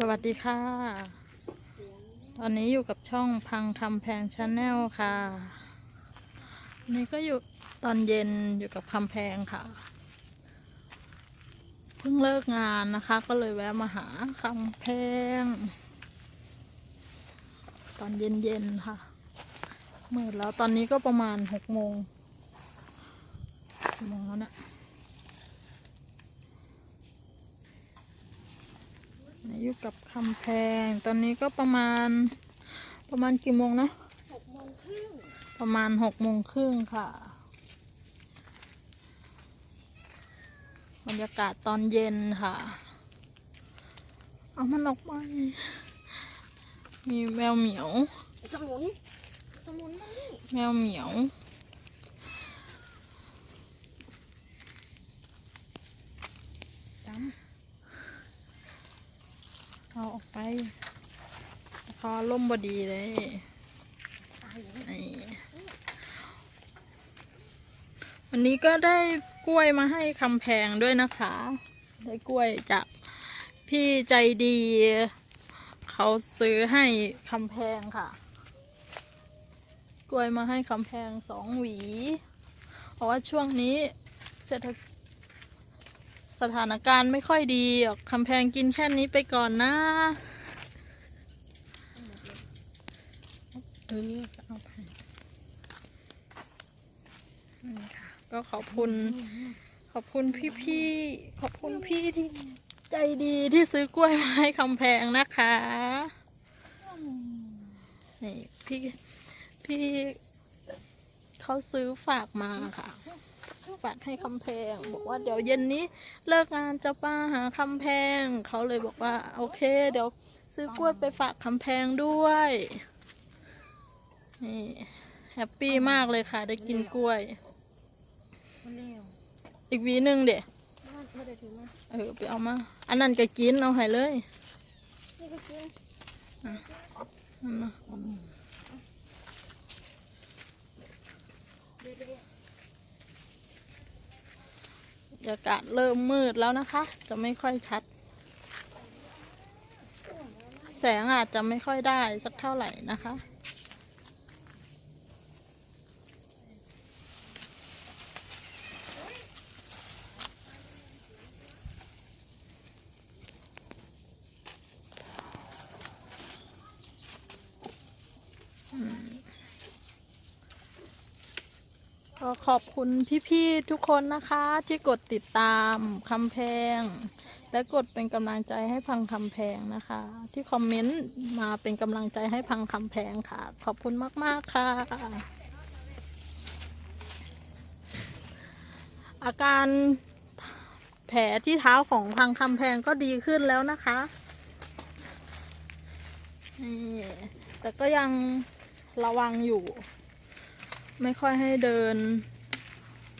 สวัสดีค่ะ ตอนนี้อยู่กับช่องพังคำแพงชาแนลค่ะนนี้ก็อยู่ตอนเย็นอยู่กับคำแพงค่ะ เพิ่งเลิกงานนะคะ ก็เลยแวะมาหาคำแพง ตอนเย็นๆค่ะมืดแล้วตอนนี้ก็ประมาณหกโมงกี่โมงแล้วเนี่ย อยู่กับคำแพง ตอนนี้ก็ประมาณ ประมาณกี่โมงนะหกโมงครึ่งประมาณหกโมงครึ่งค่ะ บรรยากาศตอนเย็นค่ะ เอามันออกไปมีแมวเหมียว สมุน สมุนมานี่แมวเหมียวจเอาออก ไปพอล่มบอดีเลยวันนี้ก็ได้กล้วยมาให้คำแพงด้วยนะคะ ได้กล้วยจากพี่ใจดี เขาซื้อให้คำแพงค่ะ กล้วยมาให้คำแพงสองหวี เพราะว่าช่วงนี้เศรษฐ สถานการณ์ไม่ค่อยดีหรอกคำแพงกินแค่นี้ไปก่อนนะเออเอาไปก็ขอบคุณขอบคุณพี่ๆขอบคุณพี่ที่ใจดีที่ซื้อกล้วยมาให้คำแพงนะคะนี่พี่พี่เขาซื้อฝากมาค่ะ ฝากให้คำแพง บอกว่าเดี๋ยวเย็นนี้เลิกงานจะป้าหาคำแพง เขาเลยบอกว่า โอเค เดี๋ยวซื้อกล้วยไปฝากคำแพงด้วยนี่แฮปปี้มากเลยค่ะ ได้กินกล้วยมันเร็วอีกหวีหนึ่งเดี๋ยบ้านไม่ได้ถือมาเออไปเอามา อันนั้นก็กินเอาให้เลยนี่ก็กินนั่นนะ เดี๋ยว อากาศเริ่มมืดแล้วนะคะ จะไม่ค่อยชัด แสงอาจจะไม่ค่อยได้สักเท่าไหร่นะคะ ก็ขอบคุณพี่ๆทุกคนนะคะ ที่กดติดตามคำแพง และกดเป็นกำลังใจให้พังคำแพงนะคะ ที่คอมเมนต์มาเป็นกำลังใจให้พังคำแพงค่ะ ขอบคุณมากๆค่ะ อาการแผลที่เท้าของพังคำแพงก็ดีขึ้นแล้วนะคะนี่แต่ก็ยังระวังอยู่ ไม่ค่อยให้เดิน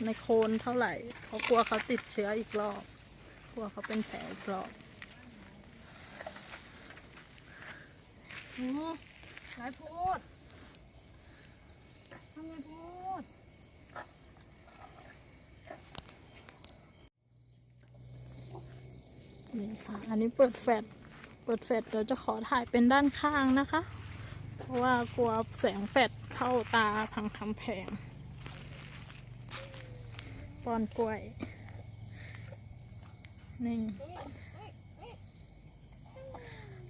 ในโคลนเท่าไหร่เขาะกลัวเขาติดเชื้ออีกรอบ กลัวเขาเป็นแผลอีกรอบโอ้นายพูดทำไงพูด นี่ค่ะ อันนี้เปิดแฟลชเปิดแฟลชเดี๋ยวจะขอถ่ายเป็นด้านข้างนะคะ เพราะว่ากลัวแสงแฟลชเข้าตาพังคำแพงป้อนกล้วยนี่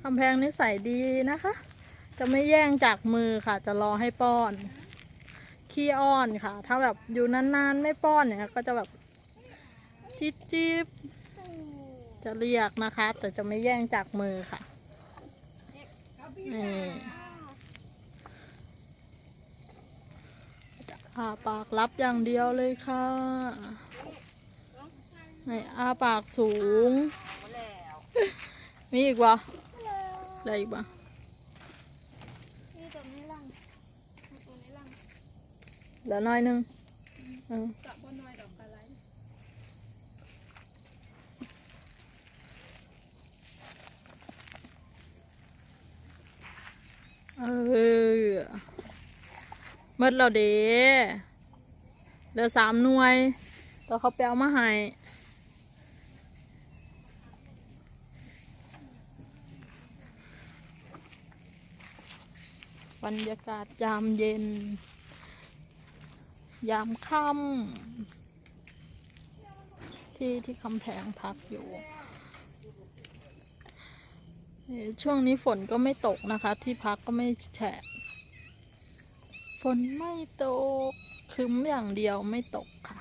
คำแพงนิสัยดีนะคะ จะไม่แย่งจากมือค่ะ จะรอให้ป้อน ขี้อ้อนค่ะ ถ้าแบบอยู่นานๆไม่ป้อนเนี่ยก็จะแบบจิ๊บจิ๊บจะเรียกนะคะ แต่จะไม่แย่งจากมือค่ะนี่จะ อาปากรับอย่างเดียวเลยค่ะไหนอาปากสูง มีอีกวะอะไรอีกว่างตัวนี้ล่างเหลือน้อยหนึงเออเออ เมื่อเราเด้เหลือสามหน่วยแต่เขาแปลมาให้บรรยากาศยามเย็น ยามค่ำที่ที่คำแพงพักอยู่ ช่วงนี้ฝนก็ไม่ตกนะคะ ที่พักก็ไม่แฉะ นไม่ตกคึ้มอย่างเดียวไม่ตกค่ะ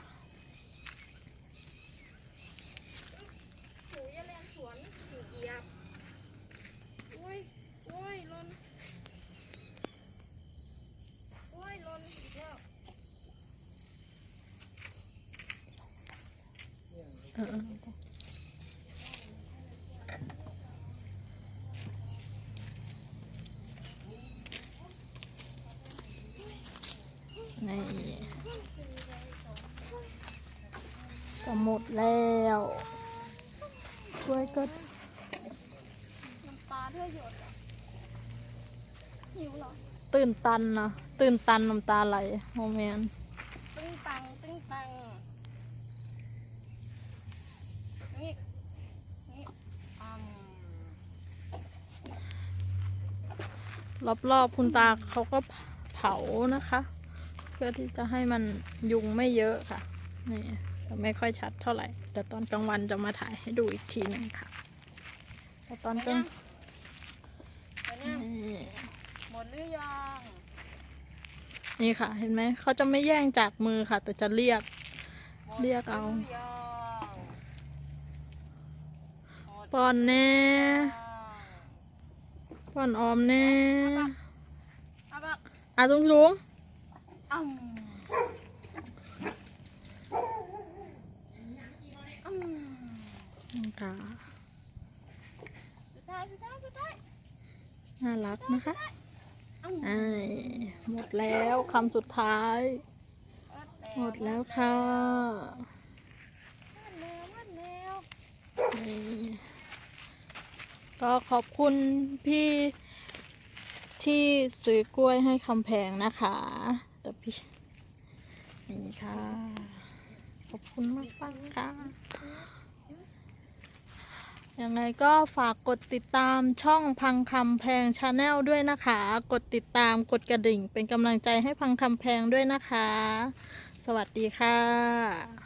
หูยาแลนสวนหูเออยหลนโอ้ยหลนอีกแล้ว เออนี่จะ หมดแล้วช่วยก็น้ำตาเธอหยดอะหิวเหรอตื่นตันนะตื่นตันน้ำตาไหลโมเมนตึ้งตังตึ้งตังนี่นี่อืมรอบๆคุณตาเขาก็เผานะคะ เพื่อที่จะให้มันยุงไม่เยอะค่ะนี่ แต่ไม่ค่อยชัดเท่าไหร่แต่ตอนกลางวันจะมาถ่ายให้ดูอีกทีหนึงค่ะแต่ตอนกลางไปเนี่ยนี่หมดหรือยังนี่ค่ะ เห็นไหมเขาจะไม่แย่งจากมือค่ะ แต่จะเรียกหมดเรียกเอาหรือยังหมดป้อนแน่ยังป้อนออมแน่เอาแบบอะลุงลุง อืมอืม นี่ ค่ะสุดท้ายสุดท้ายสุดท้ายน่ารักนะคะอืมไอ้หมดแล้วคำสุดท้าย หมดแล้วค่ะหมดแล้วหมดแล้วนี่ก็ขอบคุณพี่ที่ซื้อกล้วยให้คำแพงนะคะแต่พี่นี่ค่ะ ขอบคุณมากมากๆค่ะ ยังไงก็ฝากกดติดตามช่องพังคำแพงชาแนลด้วยนะคะ กดติดตามกดกระดิ่ง เป็นกำลังใจให้พังคำแพงด้วยนะคะ สวัสดีค่ะ